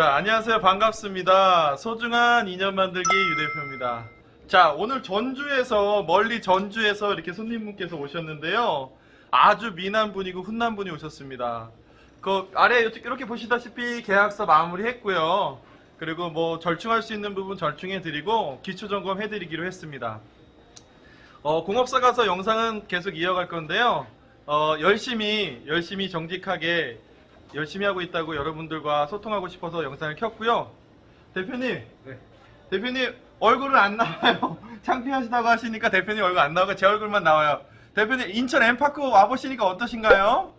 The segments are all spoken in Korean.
자, 안녕하세요. 반갑습니다. 소중한 인연 만들기 유 대표입니다. 자, 오늘 전주에서, 멀리 전주에서 이렇게 손님분께서 오셨는데요. 아주 미남 분이고 훈남 분이 오셨습니다. 그 아래 이렇게 보시다시피 계약서 마무리 했고요. 그리고 뭐 절충할 수 있는 부분 절충해 드리고 기초 점검 해 드리기로 했습니다. 어, 공업사 가서 영상은 계속 이어갈 건데요. 어, 열심히, 열심히 정직하게 열심히 하고 있다고 여러분들과 소통하고 싶어서 영상을 켰고요. 대표님, 네. 대표님 얼굴은 안 나와요. 창피하시다고 하시니까 대표님 얼굴 안 나오고 제 얼굴만 나와요. 대표님 인천 엠파크 와보시니까 어떠신가요?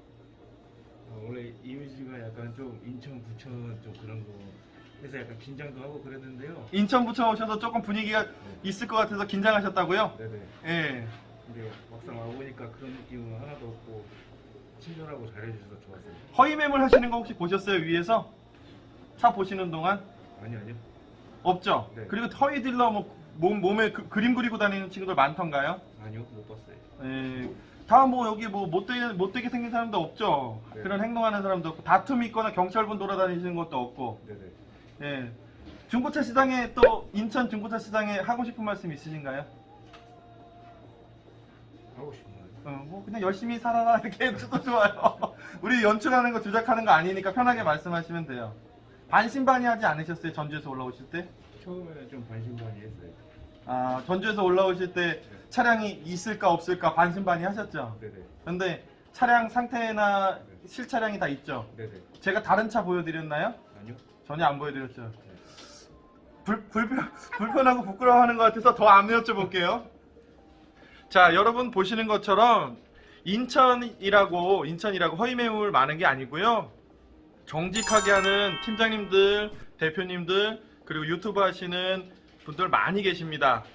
어, 원래 이미지가 약간 좀 인천 부천 좀 그런 거 해서 약간 긴장도 하고 그랬는데요. 인천 부천 오셔서 조금 분위기가 있을 것 같아서 긴장하셨다고요? 네네. 예. 근데 막상 와보니까 그런 느낌은 하나도 없고 친절하고 잘해주셔서 좋았어요. 허위 매물 하시는 거 혹시 보셨어요 위에서? 차 보시는 동안? 아니 아니요. 없죠? 네. 그리고 허위 딜러 뭐 몸, 몸에 그, 림 그리고 다니는 친구들 많던가요? 아니요 못 봤어요. 예. 다뭐 여기 뭐 못되게, 못되게 생긴 사람도 없죠? 네. 그런 행동하는 사람도 없고 다툼이 있거나 경찰분 돌아다니시는 것도 없고 네네. 예. 중고차 시장에 또 인천 중고차 시장에 하고 싶은 말씀 있으신가요? 하고 싶은 말. 어, 뭐 그냥 열심히 살아라 이렇게 해도 좋아요. 우리 연출하는 거 조작하는 거 아니니까 편하게 말씀하시면 돼요. 반신반의하지 않으셨어요 전주에서 올라오실 때? 처음에는 좀 반신반의했어요. 아 전주에서 올라오실 때 차량이 있을까 없을까 반신반의 하셨죠? 네네. 근데 차량 상태나 실차량이 다 있죠? 네네. 제가 다른 차 보여드렸나요? 아니요. 전혀 안 보여드렸죠. 불, 불편, 불편하고 부끄러워하는 것 같아서 더 안 여쭤볼게요. 자, 여러분 보시는 것처럼 인천이라고 인천이라고 허위 매물 많은 게 아니고요. 정직하게 하는 팀장님들, 대표님들 그리고 유튜브 하시는 분들 많이 계십니다.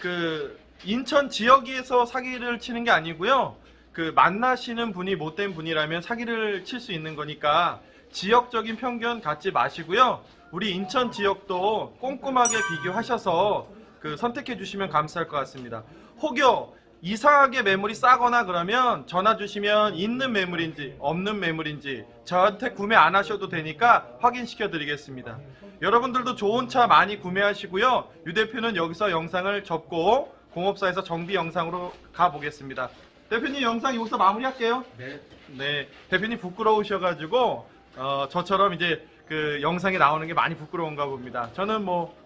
그 인천 지역에서 사기를 치는 게 아니고요. 그 만나시는 분이 못된 분이라면 사기를 칠 수 있는 거니까 지역적인 편견 갖지 마시고요. 우리 인천 지역도 꼼꼼하게 비교하셔서 그 선택해 주시면 감사할 것 같습니다. 혹여 이상하게 매물이 싸거나 그러면 전화 주시면 있는 매물인지 없는 매물인지 저한테 구매 안 하셔도 되니까 확인시켜 드리겠습니다. 여러분들도 좋은 차 많이 구매하시고요. 유 대표는 여기서 영상을 접고 공업사에서 정비 영상으로 가보겠습니다. 대표님 영상 여기서 마무리할게요. 네. 네, 대표님 부끄러우셔가지고 어, 저처럼 이제 그 영상에 나오는 게 많이 부끄러운가 봅니다. 저는 뭐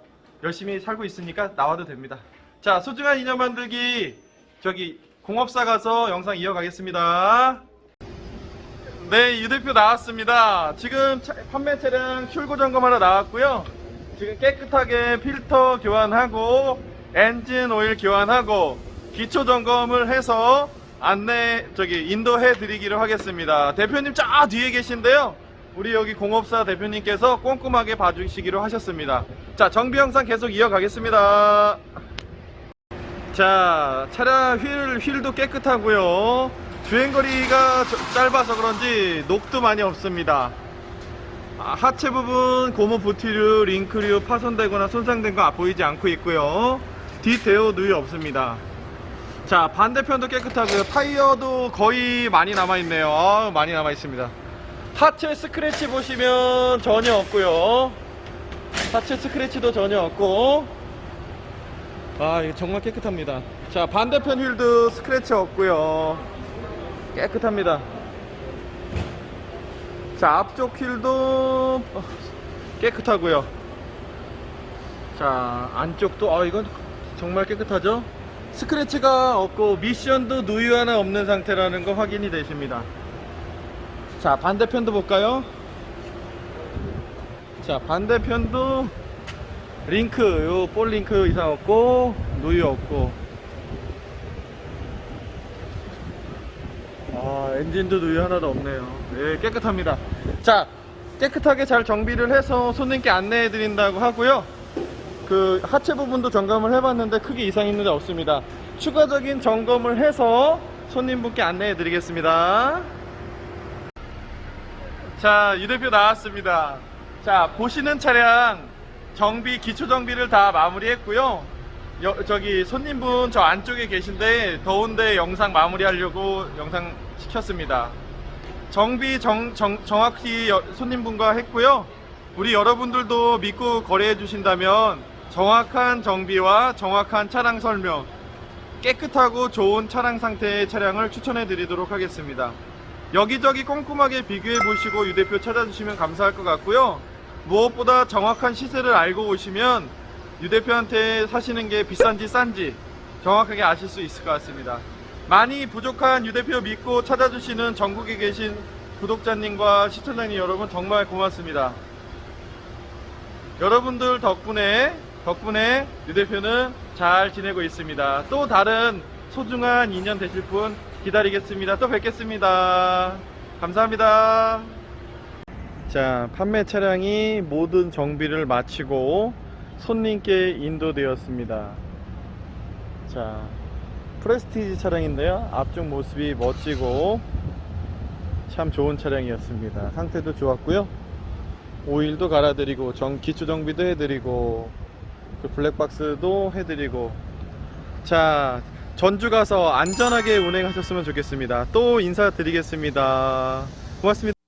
열심히 살고 있으니까 나와도 됩니다. 자, 소중한 인연 만들기 저기 공업사 가서 영상 이어가겠습니다. 네, 유 대표 나왔습니다. 지금 차- 판매 차량 출고 점검하러 나왔고요. 지금 깨끗하게 필터 교환하고 엔진 오일 교환하고 기초 점검을 해서 안내 저기 인도해 드리기로 하겠습니다. 대표님 저 뒤에 계신데요. 우리 여기 공업사 대표님께서 꼼꼼하게 봐주시기로 하셨습니다. 자, 정비 영상 계속 이어가겠습니다. 자, 차량 휠, 휠도 깨끗하고요. 주행거리가 저- 짧아서 그런지 녹도 많이 없습니다. 아, 하체 부분 고무 부티류, 링크류 파손되거나 손상된 거 보이지 않고 있고요. 뒷대어 누이 없습니다. 자, 반대편도 깨끗하고요. 타이어도 거의 많이 남아 있네요. 아, 많이 남아 있습니다. 하체 스크래치 보시면 전혀 없고요. 하체 스크래치도 전혀 없고. 아, 이거 정말 깨끗합니다. 자, 반대편 휠도 스크래치 없고요. 깨끗합니다. 자, 앞쪽 휠도 어, 깨끗하고요. 자, 안쪽도 아, 이건 정말 깨끗하죠? 스크래치가 없고 미션도 누유 하나 없는 상태라는 거 확인이 되십니다. 자, 반대편도 볼까요? 자, 반대편도 링크, 요 볼 링크 이상 없고 누유 없고 아, 엔진도 누유 하나도 없네요. 네, 깨끗합니다. 자, 깨끗하게 잘 정비를 해서 손님께 안내해 드린다고 하고요. 그 하체 부분도 점검을 해봤는데 크게 이상 있는 데 없습니다. 추가적인 점검을 해서 손님분께 안내해 드리겠습니다. 자, 유 대표 나왔습니다. 자, 보시는 차량 정비, 기초 정비를 다 마무리했고요. 여- 저기 손님분 저 안쪽에 계신데 더운데 영상 마무리하려고 영상 시켰습니다. 정비 정, 정, 정확히 여- 손님분과 했고요. 우리 여러분들도 믿고 거래해 주신다면 정확한 정비와 정확한 차량 설명, 깨끗하고 좋은 차량 상태의 차량을 추천해 드리도록 하겠습니다. 여기저기 꼼꼼하게 비교해 보시고 유 대표 찾아주시면 감사할 것 같고요. 무엇보다 정확한 시세를 알고 오시면 유 대표한테 사시는 게 비싼지 싼지 정확하게 아실 수 있을 것 같습니다. 많이 부족한 유 대표 믿고 찾아주시는 전국에 계신 구독자님과 시청자님 여러분 정말 고맙습니다. 여러분들 덕분에 덕분에 유 대표는 잘 지내고 있습니다. 또 다른 소중한 인연 되실 분 기다리겠습니다. 또 뵙겠습니다. 감사합니다. 자, 판매 차량이 모든 정비를 마치고 손님께 인도되었습니다. 자, 프레스티지 차량인데요. 앞쪽 모습이 멋지고 참 좋은 차량이었습니다. 상태도 좋았고요. 오일도 갈아드리고 정 기초 정비도 해드리고 그 블랙박스도 해드리고 자 전주 가서 안전하게 운행하셨으면 좋겠습니다. 또 인사드리겠습니다. 고맙습니다.